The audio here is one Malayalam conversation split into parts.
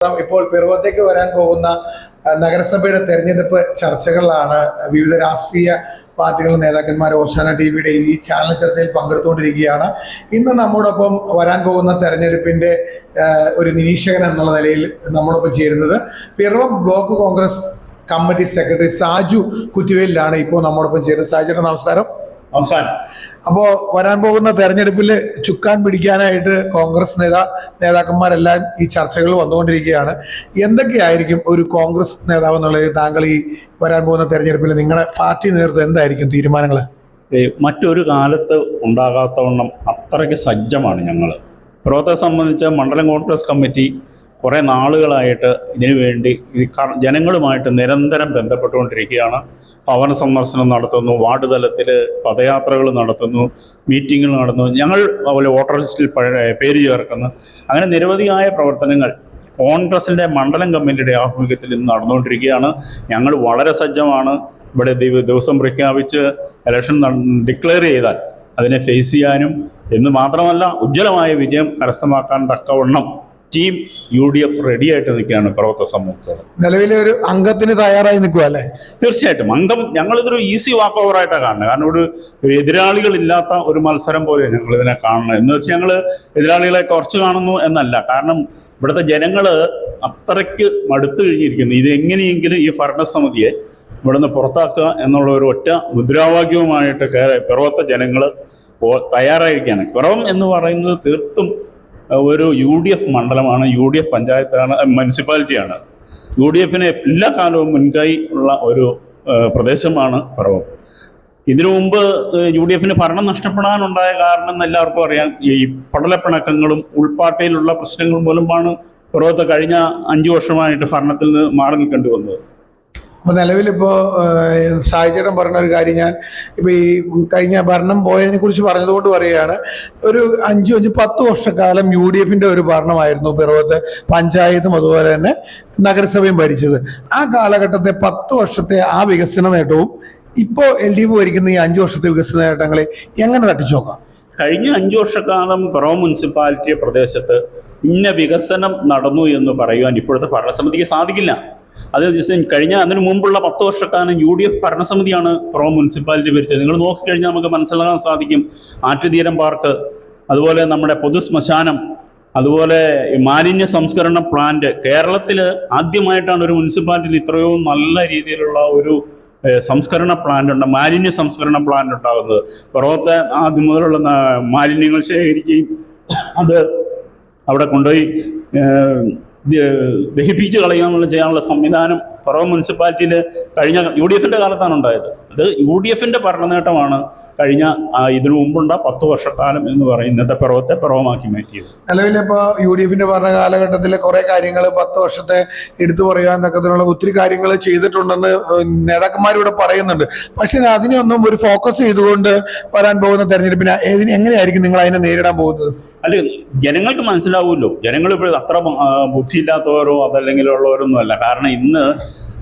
ഇപ്പോൾ പിറവത്തേക്ക് വരാൻ പോകുന്ന നഗരസഭയുടെ തെരഞ്ഞെടുപ്പ് ചർച്ചകളിലാണ് വിവിധ രാഷ്ട്രീയ പാർട്ടികളുടെ നേതാക്കന്മാർ ഓശാന ടി വിയുടെ ഈ ചാനൽ ചർച്ചയിൽ പങ്കെടുത്തുകൊണ്ടിരിക്കുകയാണ്. ഇന്ന് നമ്മോടൊപ്പം വരാൻ പോകുന്ന തെരഞ്ഞെടുപ്പിന്റെ ഒരു നിരീക്ഷകൻ എന്നുള്ള നിലയിൽ നമ്മോടൊപ്പം ചേരുന്നത് Piravom block Congress committee secretary Saju കുറ്റിവേലിലാണ് ഇപ്പോൾ നമ്മോടൊപ്പം ചേരുന്നത്. സാജുയുടെ നമസ്കാരം. അവസാനം അപ്പോ വരാൻ പോകുന്ന തെരഞ്ഞെടുപ്പിൽ ചുക്കാൻ പിടിക്കാനായിട്ട് കോൺഗ്രസ് നേതാ നേതാക്കന്മാരെല്ലാം ഈ ചർച്ചകൾ വന്നുകൊണ്ടിരിക്കുകയാണ്. എന്തൊക്കെയായിരിക്കും ഒരു കോൺഗ്രസ് നേതാവ് എന്നുള്ളത് താങ്കൾ ഈ വരാൻ പോകുന്ന തെരഞ്ഞെടുപ്പിൽ നിങ്ങളുടെ പാർട്ടി നേതൃത്വം എന്തായിരിക്കും തീരുമാനങ്ങൾ? മറ്റൊരു കാലത്ത് ഉണ്ടാകാത്തവണ്ണം അത്രയ്ക്ക് സജ്ജമാണ് ഞങ്ങൾ പ്രവർത്തകരെ സംബന്ധിച്ച് മണ്ഡലം കോൺഗ്രസ് കമ്മിറ്റി കുറേ നാളുകളായിട്ട് ഇതിനു വേണ്ടി ഈ ജനങ്ങളുമായിട്ട് നിരന്തരം ബന്ധപ്പെട്ടുകൊണ്ടിരിക്കുകയാണ്. ഭവന സന്ദർശനം നടത്തുന്നു വാർഡ് തലത്തിൽ പദയാത്രകൾ നടത്തുന്നു മീറ്റിങ്ങുകൾ നടത്തുന്നു. ഞങ്ങൾ അതുപോലെ വോട്ടർ ലിസ്റ്റിൽ പേര് ചേർക്കുന്നു. അങ്ങനെ നിരവധിയായ പ്രവർത്തനങ്ങൾ കോൺഗ്രസിന്റെ മണ്ഡലം കമ്മിറ്റിയുടെ ആഭിമുഖ്യത്തിൽ ഇന്ന് നടന്നുകൊണ്ടിരിക്കുകയാണ്. ഞങ്ങൾ വളരെ സജ്ജമാണ്. ഇവിടെ ദിവസം പ്രഖ്യാപിച്ച് ഇലക്ഷൻ ഡിക്ലെയർ ചെയ്താൽ അതിനെ ഫേസ് ചെയ്യാനും എന്ന് മാത്രമല്ല ഉജ്ജ്വലമായ വിജയം കരസ്ഥമാക്കാൻ തക്കവണ്ണം team U D F ready ആയിട്ട് നിൽക്കുകയാണ് പ്രവർത്തക സമൂഹത്തോട്. നിലവിലെ ഒരു അംഗത്തിന് തയ്യാറായി നിൽക്കുക അല്ലേ? തീർച്ചയായിട്ടും. അംഗം ഞങ്ങളിതൊരു ഈസി വാക്ക് ഓവർ ആയിട്ടാണ് കാണുന്നത്. കാരണം ഒരു എതിരാളികളില്ലാത്ത ഒരു മത്സരം പോലെ ഞങ്ങൾ ഇതിനെ കാണുന്നത്. എന്ന് വെച്ചാൽ ഞങ്ങൾ എതിരാളികളെ കുറച്ച് കാണുന്നു എന്നല്ല. കാരണം ഇവിടുത്തെ ജനങ്ങൾ അത്രയ്ക്ക് മടുത്തു കഴിഞ്ഞിരിക്കുന്നു. ഇത് എങ്ങനെയെങ്കിലും ഈ ഭരണസമിതിയെ ഇവിടുന്ന് പുറത്താക്കുക എന്നുള്ള ഒരു ഒറ്റ മുദ്രാവാക്യവുമായിട്ട് പിറവത്തെ ജനങ്ങൾ തയ്യാറായിരിക്കുകയാണ്. പിറവം എന്ന് പറയുന്നത് തീർത്തും ഒരു യു ഡി എഫ് മണ്ഡലമാണ് യു ഡി എഫ് പഞ്ചായത്താണ് മുനിസിപ്പാലിറ്റിയാണ്. യു ഡി എഫിന് എല്ലാ കാലവും മുൻകൈ ഉള്ള ഒരു പ്രദേശമാണ് പറവം ഇതിനു മുമ്പ് യു ഡി എഫിന് ഭരണം നഷ്ടപ്പെടാനുണ്ടായ കാരണം എന്ന് എല്ലാവർക്കും അറിയാം. ഈ പടലപ്പിണക്കങ്ങളും ഉൾപ്പാട്ടയിലുള്ള പ്രശ്നങ്ങൾ മൂലമാണ് പിറവത്തെ കഴിഞ്ഞ അഞ്ചു വർഷമായിട്ട് ഭരണത്തിൽ നിന്ന് മാറി നിൽക്കേണ്ടി വന്നത്. അപ്പൊ നിലവിലിപ്പോ ഏഹ്, സാഹചര്യം പറഞ്ഞ ഒരു കാര്യം ഞാൻ ഇപ്പൊ ഈ കഴിഞ്ഞ ഭരണം പോയതിനെ കുറിച്ച് പറഞ്ഞതുകൊണ്ട് പറയുകയാണ്. ഒരു അഞ്ചു അഞ്ച് പത്ത് വർഷക്കാലം യു ഡി എഫിന്റെ ഒരു ഭരണമായിരുന്നു പിറവത്തെ പഞ്ചായത്തും അതുപോലെ തന്നെ നഗരസഭയും ഭരിച്ചത്. ആ കാലഘട്ടത്തെ പത്ത് വർഷത്തെ ആ വികസന നേട്ടവും ഇപ്പോൾ എൽ ഡി എഫ് ഭരിക്കുന്ന ഈ അഞ്ചു വർഷത്തെ വികസന നേട്ടങ്ങളെ എങ്ങനെ തട്ടിച്ചു നോക്കാം? കഴിഞ്ഞ അഞ്ചു വർഷക്കാലം പിറവ മുനിസിപ്പാലിറ്റി പ്രദേശത്ത് ഇന്ന വികസനം നടന്നു എന്ന് പറയുവാൻ ഇപ്പോഴത്തെ ഭരണസമിതിക്ക് സാധിക്കില്ല. അത് ദിവസം കഴിഞ്ഞ അതിനു മുമ്പുള്ള പത്ത് വർഷക്കാലം യു ഡി എഫ് ഭരണസമിതിയാണ് പ്രോ മുനിസിപ്പാലിറ്റി ഭരിച്ചത്. നിങ്ങൾ നോക്കിക്കഴിഞ്ഞാൽ നമുക്ക് മനസ്സിലാക്കാൻ സാധിക്കും ആറ്റുതീരം പാർക്ക് അതുപോലെ നമ്മുടെ പൊതു ശ്മശാനം അതുപോലെ മാലിന്യ സംസ്കരണ പ്ലാന്റ്. കേരളത്തിൽ ആദ്യമായിട്ടാണ് ഒരു മുനിസിപ്പാലിറ്റിയിൽ ഇത്രയോ നല്ല രീതിയിലുള്ള ഒരു സംസ്കരണ പ്ലാന്റ് ഉണ്ട് മാലിന്യ സംസ്കരണ പ്ലാന്റ് ഉണ്ടാകുന്നത് പുറത്തെ ആദ്യം മുതലുള്ള മാലിന്യങ്ങൾ ശേഖരിക്കുകയും അത് അവിടെ കൊണ്ടുപോയി ദഹിപ്പിച്ച് കളയാനുള്ള ചെയ്യാനുള്ള സംവിധാനം പുറവ് മുനിസിപ്പാലിറ്റിയിൽ കഴിഞ്ഞ യു ഡി എഫിന്റെ കാലത്താണ് ഉണ്ടായത്. അത് യു ഡി എഫിന്റെ ഭരണനേട്ടമാണ് കഴിഞ്ഞ ഇതിനു മുമ്പുണ്ട പത്ത് വർഷക്കാലം എന്ന് പറയും ഇന്നത്തെ പിറവത്തെ പിറവമാക്കി മാറ്റിയത്. നിലവിൽ ഇപ്പോൾ യു ഡി എഫിന്റെ ഭരണ കാലഘട്ടത്തിലെ കുറെ കാര്യങ്ങൾ പത്ത് വർഷത്തെ എടുത്തു പറയുക എന്നൊക്കെ ഒത്തിരി കാര്യങ്ങൾ ചെയ്തിട്ടുണ്ടെന്ന് നേതാക്കന്മാർ ഇവിടെ പറയുന്നുണ്ട്. പക്ഷെ അതിനെയൊന്നും ഒരു ഫോക്കസ് ചെയ്തുകൊണ്ട് വരാൻ പോകുന്ന തെരഞ്ഞെടുപ്പിന് ഏതിന് എങ്ങനെയായിരിക്കും നിങ്ങൾ അതിനെ നേരിടാൻ പോകുന്നത്? അല്ല ജനങ്ങൾക്ക് മനസ്സിലാവുമല്ലോ. ജനങ്ങൾ ഇപ്പോൾ അത്ര ബുദ്ധിയില്ലാത്തവരോ അതല്ലെങ്കിൽ ഉള്ളവരൊന്നും അല്ല. കാരണം ഇന്ന്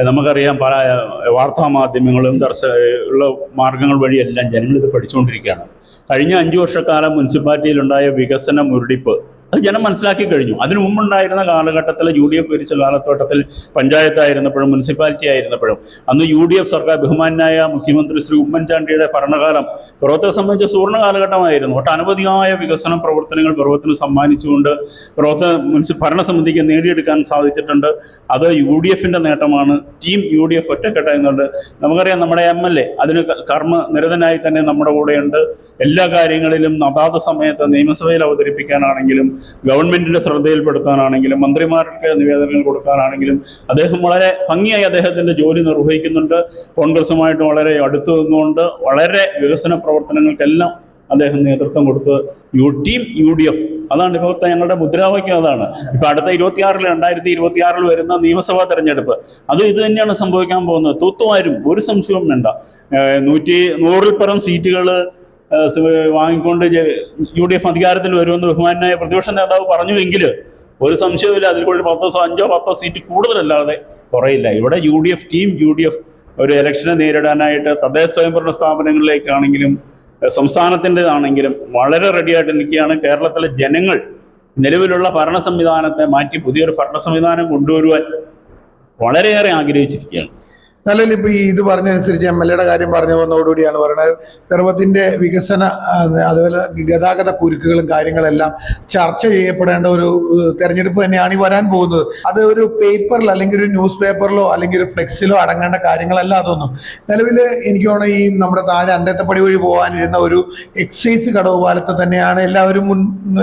നമുക്കറിയാം പല ഏഹ്, വാർത്താ മാധ്യമങ്ങളും ദർശ ഉള്ള മാർഗങ്ങൾ വഴിയെല്ലാം ജനങ്ങൾ ഇത് പഠിച്ചുകൊണ്ടിരിക്കുകയാണ് കഴിഞ്ഞ അഞ്ചു വർഷക്കാലം മുനിസിപ്പാലിറ്റിയിലുണ്ടായ വികസന മുരടിപ്പ് അത് ജനം മനസ്സിലാക്കി കഴിഞ്ഞു. അതിനു മുമ്പുണ്ടായിരുന്ന കാലഘട്ടത്തിൽ യു ഡി എഫ് ഭരിച്ച കാലത്തോട്ടത്തിൽ പഞ്ചായത്തായിരുന്നപ്പോഴും മുനിസിപ്പാലിറ്റി ആയിരുന്നപ്പോഴും അന്ന് യു ഡി എഫ് സർക്കാർ ബഹുമാനായ മുഖ്യമന്ത്രി ശ്രീ ഉമ്മൻചാണ്ടിയുടെ ഭരണകാലം പിറവത്തെ സംബന്ധിച്ച സുവർണ കാലഘട്ടമായിരുന്നു. ഒട്ടനവധിയായ വികസന പ്രവർത്തനങ്ങൾ പ്രവർത്തനം സമ്മാനിച്ചുകൊണ്ട് പിറവത്തെ മുനിസി ഭരണസമിതിക്ക് നേടിയെടുക്കാൻ സാധിച്ചിട്ടുണ്ട്. അത് യു ഡി എഫിന്റെ നേട്ടമാണ്. ടീം യു ഡി എഫ് ഒറ്റക്കെട്ടായിരുന്നുണ്ട് നമുക്കറിയാം നമ്മുടെ എം എൽ എ അതിന് കർമ്മ നിരതനായി തന്നെ നമ്മുടെ കൂടെയുണ്ട്. എല്ലാ കാര്യങ്ങളിലും അതാത് സമയത്ത് നിയമസഭയിൽ അവതരിപ്പിക്കാനാണെങ്കിലും ഗവൺമെന്റിന്റെ ശ്രദ്ധയിൽപ്പെടുത്താനാണെങ്കിലും മന്ത്രിമാർക്ക് നിവേദനങ്ങൾ കൊടുക്കാനാണെങ്കിലും അദ്ദേഹം വളരെ ഭംഗിയായി അദ്ദേഹത്തിന്റെ ജോലി നിർവഹിക്കുന്നുണ്ട്. കോൺഗ്രസുമായിട്ട് വളരെ അടുത്തു നിന്നുകൊണ്ട് വളരെ വികസന പ്രവർത്തനങ്ങൾക്കെല്ലാം അദ്ദേഹം നേതൃത്വം കൊടുത്ത് U team U D F. അതാണ് ഇപ്പോൾ ഞങ്ങളുടെ മുദ്രാവാക്യം അതാണ്. ഇപ്പൊ അടുത്ത ഇരുപത്തിയാറിൽ രണ്ടായിരത്തി ഇരുപത്തിയാറിൽ വരുന്ന നിയമസഭാ തെരഞ്ഞെടുപ്പ്. അത് ഇത് തന്നെയാണ് സംഭവിക്കാൻ പോകുന്നത്. തൂത്തുവാരും ഒരു സംശയവും വേണ്ട. നൂറ്റി നൂറിൽ പരം സീറ്റുകൾ വാങ്ങിക്കൊണ്ട് യു ഡി എഫ് അധികാരത്തിൽ വരുമെന്ന് ബഹുമാനായ പ്രതിപക്ഷ നേതാവ് പറഞ്ഞുവെങ്കിൽ ഒരു സംശയവുമില്ല. അതിൽ കൂടി പത്തോ അഞ്ചോ പത്തോ സീറ്റ് കൂടുതലല്ലാതെ കുറയില്ല. ഇവിടെ U D F team U D F ഒരു ഇലക്ഷനെ നേരിടാനായിട്ട് തദ്ദേശ സ്വയംഭരണ സ്ഥാപനങ്ങളിലേക്കാണെങ്കിലും സംസ്ഥാനത്തിന്റെതാണെങ്കിലും വളരെ റെഡിയായിട്ട് നിൽക്കുകയാണ്. കേരളത്തിലെ ജനങ്ങൾ നിലവിലുള്ള ഭരണ സംവിധാനത്തെ മാറ്റി പുതിയൊരു ഭരണ സംവിധാനം കൊണ്ടുവരുവാൻ വളരെയേറെ ആഗ്രഹിച്ചിരിക്കുകയാണ്. നിലവിൽ ഇപ്പൊ ഈ ഇത് പറഞ്ഞനുസരിച്ച് എം എൽ എയുടെ കാര്യം പറഞ്ഞു വന്നതോടുകൂടിയാണ് പറയുന്നത്. ധർമ്മത്തിന്റെ വികസന അതുപോലെ ഗതാഗത കുരുക്കുകളും കാര്യങ്ങളെല്ലാം ചർച്ച ചെയ്യപ്പെടേണ്ട ഒരു തെരഞ്ഞെടുപ്പ് തന്നെയാണ് ഈ വരാൻ പോകുന്നത്. അത് ഒരു പേപ്പറിൽ അല്ലെങ്കിൽ ഒരു ന്യൂസ് പേപ്പറിലോ അല്ലെങ്കിൽ ഒരു ഫ്ലെക്സിലോ അടങ്ങേണ്ട കാര്യങ്ങളല്ല അതൊന്നും. നിലവിൽ എനിക്ക് തോന്നുന്നു ഈ നമ്മുടെ താഴെ അണ്ടത്തപ്പടി വഴി പോകാനിരുന്ന ഒരു എക്സൈസ് കടവ് പാലത്തെ തന്നെയാണ് എല്ലാവരും മുൻ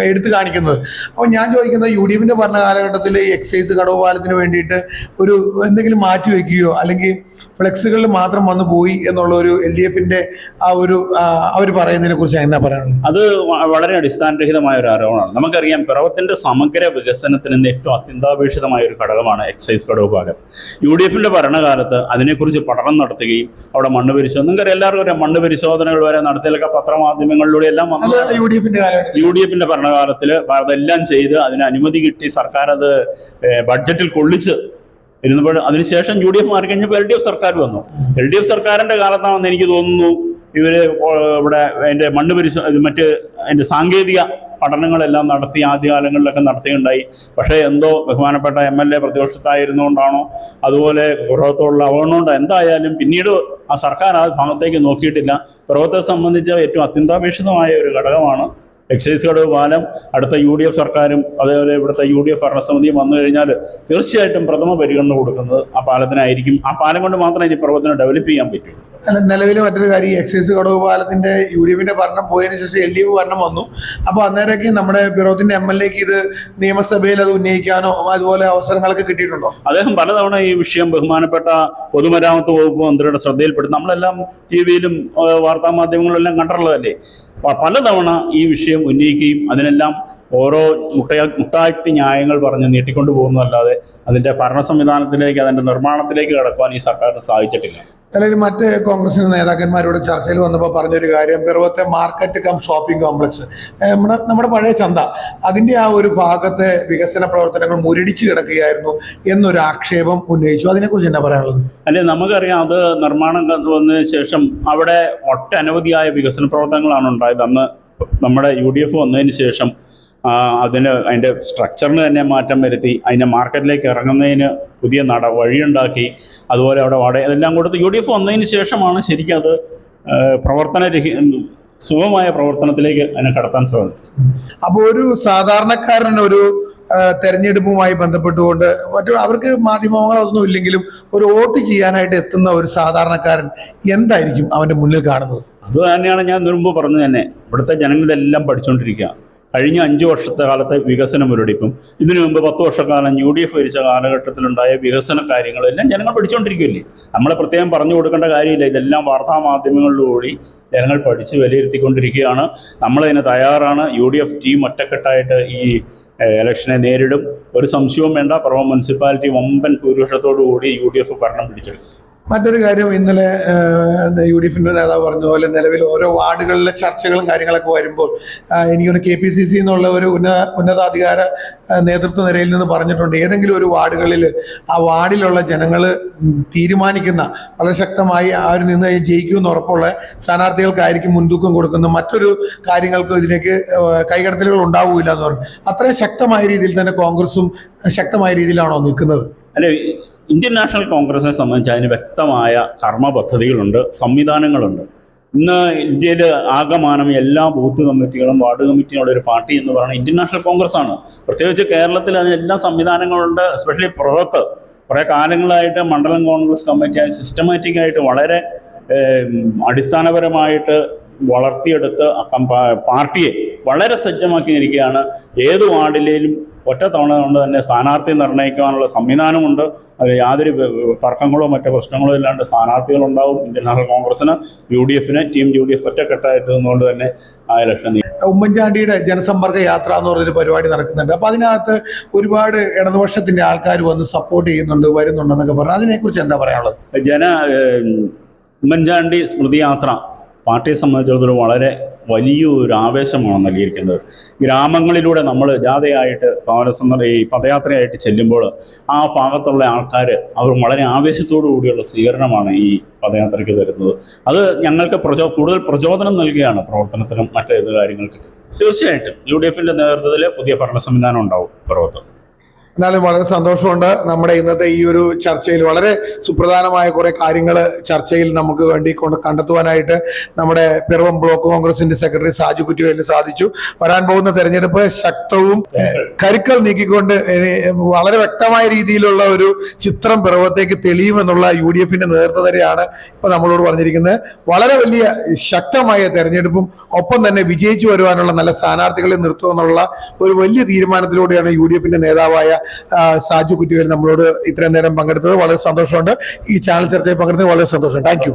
എടുത്തു കാണിക്കുന്നത്. അപ്പോൾ ഞാൻ ചോദിക്കുന്നത് യു ഡി എഫിന്റെ ഭരണ കാലഘട്ടത്തിൽ ഈ എക്സൈസ് കടവ് പാലത്തിന് വേണ്ടിയിട്ട് ഒരു എന്തെങ്കിലും മാറ്റി വയ്ക്കുകയോ അല്ലെങ്കിൽ ഫ്ലെക്സുകളിൽ മാത്രം വന്നു പോയി എന്നുള്ള ഒരു എൽ ഡി എഫിന്റെ ആ ഒരു അവർ പറയുന്നതിനെ കുറിച്ച് എന്നാ പറയാനുള്ളത്? അത് വളരെ അടിസ്ഥാനരഹിതമായ ഒരു ആരോപണമാണ്. നമുക്കറിയാം പിറവത്തിന്റെ സമഗ്ര വികസനത്തിന് ഏറ്റവും അത്യന്താപേക്ഷിതമായ ഒരു ഘടകമാണ് എക്സൈസ് കടവ് ഭാഗം യു ഡി എഫിന്റെ ഭരണകാലത്ത് അതിനെക്കുറിച്ച് പഠനം നടത്തുകയും അവിടെ മണ്ണ് പരിശോധന നിങ്ങൾക്ക് എല്ലാവർക്കും അറിയാം മണ്ണ് പരിശോധനകൾ വരെ നടത്തിയതൊക്കെ പത്രമാധ്യമങ്ങളിലൂടെ എല്ലാം യു ഡി എഫിന്റെ യു ഡി എഫിന്റെ ഭരണകാലത്തിൽ അതെല്ലാം ചെയ്ത് അതിന് അനുമതി കിട്ടി സർക്കാർ അത് ബഡ്ജറ്റിൽ കൊള്ളിച്ച് ഇരുന്നപ്പോൾ അതിനുശേഷം യു ഡി എഫ് മാറി കഴിഞ്ഞപ്പോൾ എൽ ഡി എഫ് സർക്കാർ വന്നു. എൽ ഡി എഫ് സർക്കാരിന്റെ കാലത്താണെന്ന് എനിക്ക് തോന്നുന്നു ഇവർ ഇവിടെ അതിന്റെ മണ്ണ് പരിശോ മറ്റ് അതിന്റെ സാങ്കേതിക പഠനങ്ങളെല്ലാം നടത്തി ആദ്യകാലങ്ങളിലൊക്കെ നടത്തിയുണ്ടായി പക്ഷേ എന്തോ ബഹുമാനപ്പെട്ട എം എൽ എ പ്രതിപക്ഷത്തായിരുന്നുകൊണ്ടാണോ അതുപോലെ ഗൃഹത്തോടുള്ള അവഗണമുണ്ടോ എന്തായാലും പിന്നീട് ആ സർക്കാർ ആ ഭാഗത്തേക്ക് നോക്കിയിട്ടില്ല. പുറത്തെ സംബന്ധിച്ച ഏറ്റവും അത്യന്താപേക്ഷിതമായ ഒരു ഘടകമാണ് എക്സൈസ് കടവ് പാലം അടുത്ത യു ഡി എഫ് സർക്കാരും അതേപോലെ ഇവിടുത്തെ യു ഡി എഫ് ഭരണസമിതിയും വന്നു കഴിഞ്ഞാൽ തീർച്ചയായിട്ടും പ്രഥമ പരിഗണന കൊടുക്കുന്നത് ആ പാലത്തിനായിരിക്കും. ആ പാലം കൊണ്ട് മാത്രമേ ഇനി പ്രവർത്തനം ഡെവലപ്പ് ചെയ്യാൻ പറ്റൂ. അല്ല നിലവിൽ മറ്റൊരു കാര്യം എക്സൈസ് കടവ് പാലത്തിന്റെ യു ഡി എഫിന്റെ ഭരണം പോയതിനു ശേഷം എൽ ഡി എഫ് ഭരണം വന്നു. അപ്പൊ അന്നേരമൊക്കെ നമ്മുടെ പിറവത്തിന്റെ എം എൽ എക്ക് ഇത് നിയമസഭയിൽ അത് ഉന്നയിക്കാനോ അതുപോലെ അവസരങ്ങളൊക്കെ കിട്ടിയിട്ടുണ്ടോ? അദ്ദേഹം പലതവണ ഈ വിഷയം ബഹുമാനപ്പെട്ട പൊതുമരാമത്ത് വകുപ്പ് മന്ത്രിയുടെ ശ്രദ്ധയിൽപ്പെടും നമ്മളെല്ലാം ടി വിയിലും വാർത്താ മാധ്യമങ്ങളിലെല്ലാം കണ്ടിട്ടുള്ളതല്ലേ? പലതവണ ഈ വിഷയം ഉന്നയിക്കുകയും അതിനെല്ലാം ഓരോ മുട്ടയ മുട്ടാഴ്ത്തി ന്യായങ്ങൾ പറഞ്ഞ് നീട്ടിക്കൊണ്ടു പോകുന്നതല്ലാതെ അതിന്റെ ഭരണ സംവിധാനത്തിലേക്ക് അതിന്റെ നിർമ്മാണത്തിലേക്ക് കടക്കുവാൻ ഈ സർക്കാരിന് സാധിച്ചിട്ടില്ല. അല്ലെങ്കിൽ മറ്റ് കോൺഗ്രസിന്റെ നേതാക്കന്മാരോട് ചർച്ചയിൽ വന്നപ്പോൾ പറഞ്ഞൊരു കാര്യം പിറവത്തെ മാർക്കറ്റ് കം ഷോപ്പിംഗ് കോംപ്ലക്സ്. നമ്മുടെ നമ്മുടെ പഴയ ചന്ത അതിന്റെ ആ ഒരു ഭാഗത്തെ വികസന പ്രവർത്തനങ്ങൾ മുരടിച്ചു കിടക്കുകയായിരുന്നു എന്നൊരു ആക്ഷേപം ഉന്നയിച്ചു. അതിനെക്കുറിച്ച് എന്താ പറയാനുള്ളത്? അല്ലെ നമുക്കറിയാം അത് നിർമ്മാണം വന്നതിന് ശേഷം അവിടെ ഒട്ടനവധിയായ വികസന പ്രവർത്തനങ്ങളാണ് ഉണ്ടായത്. അന്ന് നമ്മുടെ യു ഡി എഫ് വന്നതിന് ശേഷം അതിന് അതിന്റെ സ്ട്രക്ചറിന് തന്നെ മാറ്റം വരുത്തി അതിന്റെ മാർക്കറ്റിലേക്ക് ഇറങ്ങുന്നതിന് പുതിയ നട വഴിയുണ്ടാക്കി അതുപോലെ അവിടെ വാടക ഇതെല്ലാം കൊടുത്ത് യു ഡി എഫ് വന്നതിന് ശേഷമാണ് ശരിക്കും അത് പ്രവർത്തന സുഖമായ പ്രവർത്തനത്തിലേക്ക് അതിനെ കടത്താൻ സാധിച്ചത്. അപ്പോൾ ഒരു സാധാരണക്കാരൻ ഒരു ആ, തെരഞ്ഞെടുപ്പുമായി ബന്ധപ്പെട്ടുകൊണ്ട് മറ്റു അവർക്ക് മാധ്യമങ്ങളൊന്നും ഇല്ലെങ്കിലും ഒരു വോട്ട് ചെയ്യാനായിട്ട് എത്തുന്ന ഒരു സാധാരണക്കാരൻ എന്തായിരിക്കും അവന്റെ മുന്നിൽ കാണുന്നത്? അത് തന്നെയാണ് ഞാൻ മുൻപ് പറഞ്ഞു തന്നെ. ഇവിടുത്തെ ജനങ്ങളിതെല്ലാം പഠിച്ചുകൊണ്ടിരിക്കുക കഴിഞ്ഞ അഞ്ച് വർഷത്തെ കാലത്തെ വികസന മുരടിപ്പും. ഇതിനു മുമ്പ് പത്ത് വർഷക്കാലം യു ഡി എഫ് ഭരിച്ച കാലഘട്ടത്തിലുണ്ടായ വികസന കാര്യങ്ങളെല്ലാം ജനങ്ങൾ പഠിച്ചുകൊണ്ടിരിക്കുകയല്ലേ നമ്മളെ പ്രത്യേകം പറഞ്ഞു കൊടുക്കേണ്ട കാര്യമില്ല. ഇതെല്ലാം വാർത്താ മാധ്യമങ്ങളിലൂടെ ജനങ്ങൾ പഠിച്ച് വിലയിരുത്തിക്കൊണ്ടിരിക്കുകയാണ്. നമ്മളതിന് തയ്യാറാണ്. യു ഡി എഫ് ടീം ഒറ്റക്കെട്ടായിട്ട് ഈ ഇലക്ഷനെ നേരിടും. ഒരു സംശയവും വേണ്ട. പറവ മുനിസിപ്പാലിറ്റി വമ്പൻ ഭൂരിപക്ഷത്തോടു കൂടി യു ഡി എഫ് ഭരണം പിടിച്ചെടുക്കും. മറ്റൊരു കാര്യം ഇന്നലെ യു ഡി എഫിന്റെ നേതാവ് പറഞ്ഞ പോലെ നിലവിൽ ഓരോ വാർഡുകളിലെ ചർച്ചകളും കാര്യങ്ങളൊക്കെ വരുമ്പോൾ എനിക്കൊന്ന് കെ പി സി സി എന്നുള്ള ഒരു ഉന്നത ഉന്നതാധികാര നേതൃത്വ നിരയിൽ നിന്ന് പറഞ്ഞിട്ടുണ്ട്. ഏതെങ്കിലും ഒരു വാർഡുകളിൽ ആ വാർഡിലുള്ള ജനങ്ങൾ തീരുമാനിക്കുന്ന വളരെ ശക്തമായി അവർ നിന്ന് ജയിക്കുമെന്ന് ഉറപ്പുള്ള സ്ഥാനാർത്ഥികൾക്കായിരിക്കും മുൻതൂക്കം കൊടുക്കുന്നത്. മറ്റൊരു കാര്യങ്ങൾക്ക് ഇതിലേക്ക് കൈകടത്തലുകൾ ഉണ്ടാവില്ല എന്ന് പറഞ്ഞു. അത്രയും ശക്തമായ രീതിയിൽ തന്നെ കോൺഗ്രസും ശക്തമായ രീതിയിലാണോ നിൽക്കുന്നത്? അല്ലെ ഇന്ത്യൻ നാഷണൽ കോൺഗ്രസിനെ സംബന്ധിച്ച് അതിന് വ്യക്തമായ കർമ്മ പദ്ധതികളുണ്ട് സംവിധാനങ്ങളുണ്ട്. ഇന്ന് ഇന്ത്യയിൽ ആകമാനം എല്ലാ ബൂത്ത് കമ്മിറ്റികളും വാർഡ് കമ്മിറ്റിയുള്ള ഒരു പാർട്ടി എന്ന് പറയുന്നത് ഇന്ത്യൻ നാഷണൽ കോൺഗ്രസ് ആണ് പ്രത്യേകിച്ച് കേരളത്തിൽ അതിനെല്ലാ സംവിധാനങ്ങളുണ്ട് എസ്പെഷ്യലി പുറത്ത്. കുറേ കാലങ്ങളായിട്ട് മണ്ഡലം കോൺഗ്രസ് കമ്മിറ്റി സിസ്റ്റമാറ്റിക് ആയിട്ട് വളരെ അടിസ്ഥാനപരമായിട്ട് വളർത്തിയെടുത്ത് പാർട്ടിയെ വളരെ സജ്ജമാക്കിയിരിക്കുകയാണ്. ഏത് വാർഡിലേലും ഒറ്റ തവണ കൊണ്ട് തന്നെ സ്ഥാനാർത്ഥി നിർണയിക്കാനുള്ള സംവിധാനമുണ്ട്. അത് യാതൊരു തർക്കങ്ങളോ മറ്റു പ്രശ്നങ്ങളോ ഇല്ലാണ്ട് സ്ഥാനാർത്ഥികളുണ്ടാവും ഇന്ത്യൻ നാഷണൽ കോൺഗ്രസിന് യു ഡി എഫിന് ടീം യു ഡി എഫ് ഒറ്റക്കെട്ടായിട്ട് നിന്നുകൊണ്ട് തന്നെ ആ ഇലക്ഷൻ ഉമ്മൻചാണ്ടിയുടെ ജനസമ്പർക്ക യാത്ര എന്ന് പറഞ്ഞൊരു പരിപാടി നടക്കുന്നുണ്ട്. അപ്പൊ അതിനകത്ത് ഒരുപാട് ഇടതുപക്ഷത്തിന്റെ ആൾക്കാർ വന്ന് സപ്പോർട്ട് ചെയ്യുന്നുണ്ട് വരുന്നുണ്ടെന്നൊക്കെ പറഞ്ഞു. അതിനെക്കുറിച്ച് എന്താ പറയാനുള്ളത്? ജന ഉമ്മൻചാണ്ടി സ്മൃതി യാത്ര പാർട്ടിയെ സംബന്ധിച്ചിടത്തോളം വളരെ വലിയൊരു ആവേശമാണ് നൽകിയിരിക്കുന്നത്. ഗ്രാമങ്ങളിലൂടെ നമ്മൾ ജാഥയായിട്ട് പൗരസന്ദർ ഈ പദയാത്രയായിട്ട് ചെല്ലുമ്പോൾ ആ ഭാഗത്തുള്ള ആൾക്കാർ അവർ വളരെ ആവേശത്തോടു കൂടിയുള്ള സ്വീകരണമാണ് ഈ പദയാത്രയ്ക്ക് തരുന്നത്. അത് ഞങ്ങൾക്ക് പ്രചോ കൂടുതൽ പ്രചോദനം നൽകുകയാണ് പ്രവർത്തനത്തിനും മറ്റേത് കാര്യങ്ങൾക്കൊക്കെ തീർച്ചയായിട്ടും യു ഡി എഫിന്റെ നേതൃത്വത്തിൽ പുതിയ ഭരണ സംവിധാനം ഉണ്ടാവും പിറവത്ത് എന്നാലും വളരെ സന്തോഷമുണ്ട് നമ്മുടെ ഇന്നത്തെ ഈ ഒരു ചർച്ചയിൽ. വളരെ സുപ്രധാനമായ കുറെ കാര്യങ്ങൾ ചർച്ചയിൽ നമുക്ക് വേണ്ടി കൊണ്ട് കണ്ടെത്തുവാനായിട്ട് നമ്മുടെ പിറവം ബ്ലോക്ക് കോൺഗ്രസിന്റെ സെക്രട്ടറി സാജു കുറ്റിവേലിന് സാധിച്ചു. വരാൻ പോകുന്ന തെരഞ്ഞെടുപ്പ് ശക്തവും കരുക്കൾ നീക്കിക്കൊണ്ട് വളരെ വ്യക്തമായ രീതിയിലുള്ള ഒരു ചിത്രം പിറവത്തേക്ക് തെളിയുമെന്നുള്ള യു ഡി എഫിന്റെ നേതൃത്വതരെയാണ് ഇപ്പൊ നമ്മളോട് പറഞ്ഞിരിക്കുന്നത്. വളരെ വലിയ ശക്തമായ തെരഞ്ഞെടുപ്പും ഒപ്പം തന്നെ വിജയിച്ചു വരുവാനുള്ള നല്ല സ്ഥാനാർത്ഥികളെ നിർത്തുമെന്നുള്ള ഒരു വലിയ തീരുമാനത്തിലൂടെയാണ് യു ഡി എഫിന്റെ നേതാവായ സാജു കുറ്റിവേൽ നമ്മളോട് ഇത്രയും നേരം പങ്കെടുത്തത്. വളരെ സന്തോഷമുണ്ട്. ഈ ചാനൽ ചർച്ചയിൽ പങ്കെടുത്തത് വളരെ സന്തോഷം. താങ്ക്